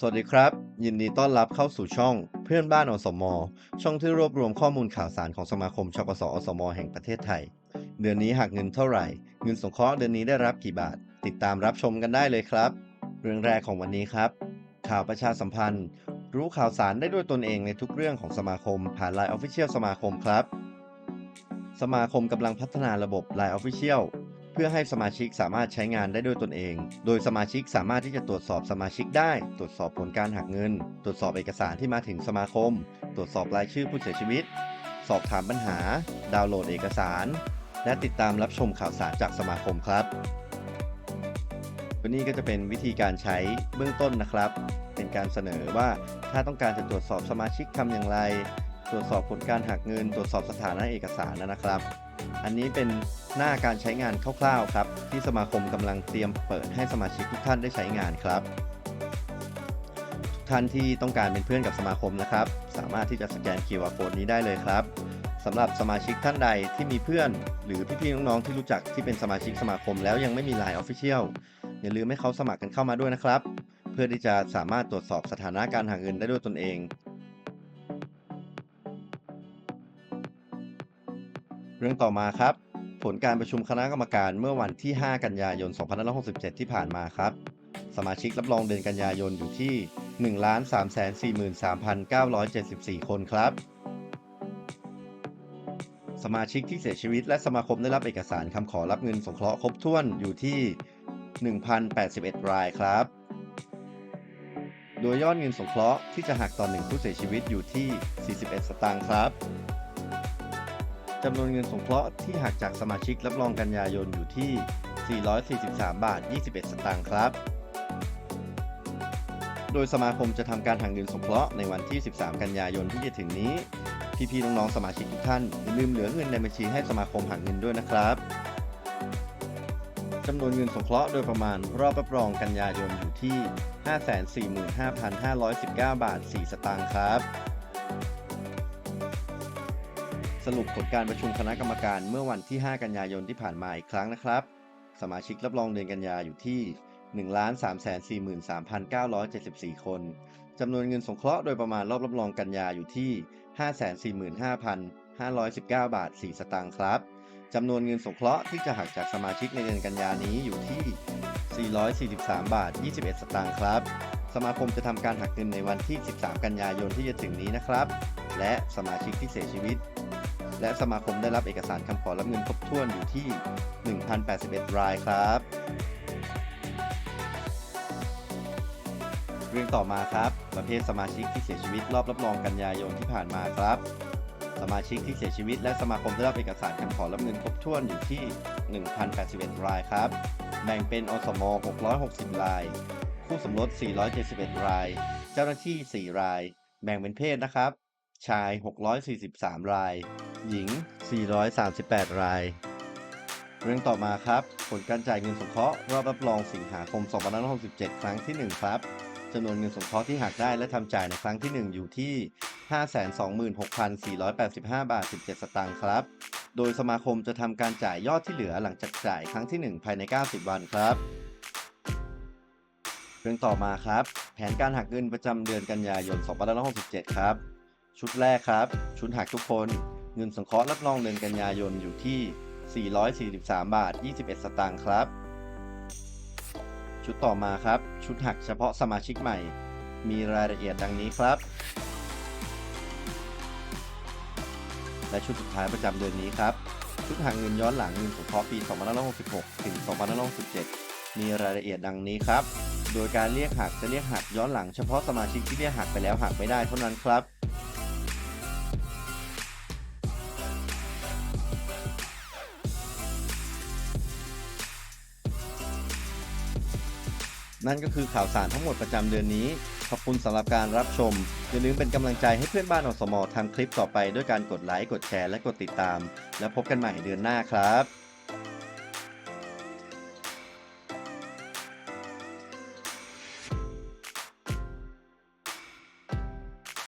สวัสดีครับ ยินดีต้อนรับเข้าสู่ช่องเพื่อนบ้านอสม ช่องที่รวบรวมข้อมูลข่าวสารของสมาคมชกสอสม แห่งประเทศไทย เดือนนี้หักเงินเท่าไหร่ เงินสงเคราะห์เดือนนี้ได้รับกี่บาท ติดตามรับชมกันได้เลยครับ เรื่องแรกของวันนี้ครับ ข่าวประชาสัมพันธ์ รู้ข่าวสารได้ด้วยตนเองในทุกเรื่องของสมาคม ผ่าน Line Official สมาคมครับ สมาคมกำลังพัฒนาระบบ Line Official เพื่อให้สมาชิกสามารถใช้งานได้ด้วยตนเอง โดยสมาชิกสามารถที่จะตรวจสอบสมาชิกได้ ตรวจสอบผลการหักเงิน ตรวจสอบเอกสารที่มาถึงสมาคม ตรวจสอบรายชื่อผู้เสียชีวิต สอบถามปัญหา ดาวน์โหลดเอกสาร และติดตามรับชมข่าวสารจากสมาคมครับวันนี้ก็จะเป็นวิธีการใช้เบื้องต้นนะครับ เป็นการเสนอว่าถ้าต้องการจะตรวจสอบสมาชิกทำอย่างไร ตรวจสอบผลการหักเงิน ตรวจสอบสถานะเอกสารนะครับ อันนี้เป็นหน้าการใช้งานคร่าวๆครับ ที่สมาคมกำลังเตรียมเปิดให้สมาชิกทุกท่านได้ใช้งานครับ ทุกท่านที่ต้องการเป็นเพื่อนกับสมาคมนะครับ สามารถที่จะสแกน QR code นี้ได้เลยครับสำหรับสมาชิกท่านใดที่มีเพื่อน หรือพี่ๆน้องๆที่รู้จักที่เป็นสมาชิกสมาคมแล้วยังไม่มี Line Official อย่าลืมให้เขาสมัครกันเข้ามาด้วยนะครับ เพื่อที่จะสามารถตรวจสอบสถานะการหักเงินได้ด้วยตนเอง เรื่องต่อมาครับ ผลการประชุมคณะกรรมการเมื่อวันที่ 5 กันยายน 2567 ที่ผ่านมาครับ สมาชิกรับรองเดือนกันยายนอยู่ที่ 1,343,974 คนครับ สมาชิกที่เสียชีวิตและสมาคมได้รับเอกสารคำขอรับเงินสงเคราะห์ครบถ้วนอยู่ที่ 1,081 รายครับ โดยยอดเงินสงเคราะห์ที่จะหักต่อหนึ่งผู้เสียชีวิตอยู่ที่ 41 สตางค์ครับ จำนวนเงินสงเคราะห์ที่หักจากสมาชิกรับรองกันยายนอยู่ที่ 443 บาท 21 สตางค์ครับ โดยสมาคมจะทำการหักเงินสงเคราะห์ในวันที่ 13 กันยายนที่จะถึงนี้ พี่ๆน้องๆสมาชิกทุกท่านอย่าลืมเหลือเงินในบัญชีให้สมาคมหักเงินด้วยนะครับจำนวนเงินสงเคราะห์โดยประมาณรอบรับรองกันยายนอยู่ที่ 545,519 บาท 4 สตางค์ครับ สรุปผลการประชุมคณะกรรมการเมื่อวันที่ 5 กันยายนที่ผ่านมาอีกครั้งนะครับ สมาชิกรับรองเดือนกันยาอยู่ที่ 1,343,974 คน จำนวนเงินสงเคราะห์โดยประมาณรอบรับรองกันยาอยู่ที่ 545,519 บาท 4 สตางค์ครับ จำนวนเงินสงเคราะห์ที่จะหักจากสมาชิกในเดือนกันยานี้อยู่ที่ 443 บาท 21 สตางค์ครับ สมาคมจะทำการหักเงินในวันที่ 13 กันยายนที่จะถึงนี้นะครับ และสมาชิกที่เสียชีวิต และสมาคมได้รับเอกสารคำขอรับเงินครบถ้วนอยู่ที่ 1,081 รายครับ เรื่องต่อมาครับ ประเภทสมาชิกที่เสียชีวิตรอบรับรองกันยายนที่ผ่านมาครับ สมาชิกที่เสียชีวิต และสมาคมได้รับเอกสารคำขอรับเงินครบถ้วนอยู่ที่ 1,081 รายครับ แบ่งเป็นอสม 660 ราย คู่สมรส 471 ราย เจ้าหน้าที่ 4 ราย แบ่งเป็นเพศนะครับ ชาย 643 ราย หญิง 438 ราย เรื่องต่อมาครับ ผลการจ่ายเงินสงเคราะห์รอบรับรองสิงหาคม2567 ครั้งที่ 1 ครับจำนวนเงินสงเคราะห์ที่หักได้และทำจ่ายในครั้งที่ 1 อยู่ที่ 526,485 บาท 17 สตางค์ครับ โดยสมาคมจะทำการจ่ายยอดที่เหลือหลังจากจ่ายครั้งที่ 1 ภายใน 90 วันครับเรื่องต่อมาครับ แผนการหักเงินประจำเดือนกันยายน 2567 ครับ ชุดแรกครับ ชุดหักทุกคนเงินสงเคราะห์รับรองเดือนกันยายนอยู่ที่ 443 บาท 21 สตางค์ครับ ชุดต่อมาครับ ชุดหักเฉพาะสมาชิกใหม่ มีรายละเอียดดังนี้ครับ และชุดสุดท้ายประจำเดือนนี้ครับ ชุดหักเงินย้อนหลังเงินสงเคราะห์ปี2566ถึง2567 มีรายละเอียดดังนี้ครับ โดยการเรียกหักจะเรียกหักย้อนหลังเฉพาะสมาชิกที่เรียกหักไปแล้วหักไม่ได้เท่านั้นครับ นั่นก็คือข่าวสารทั้งหมดประจำเดือนนี้ ขอบคุณสำหรับการรับชม อย่าลืมเป็นกำลังใจให้เพื่อนบ้านอสมทำคลิปต่อไปด้วยการกดไลค์ กดแชร์ และกดติดตาม แล้วพบกันใหม่เดือนหน้าครับ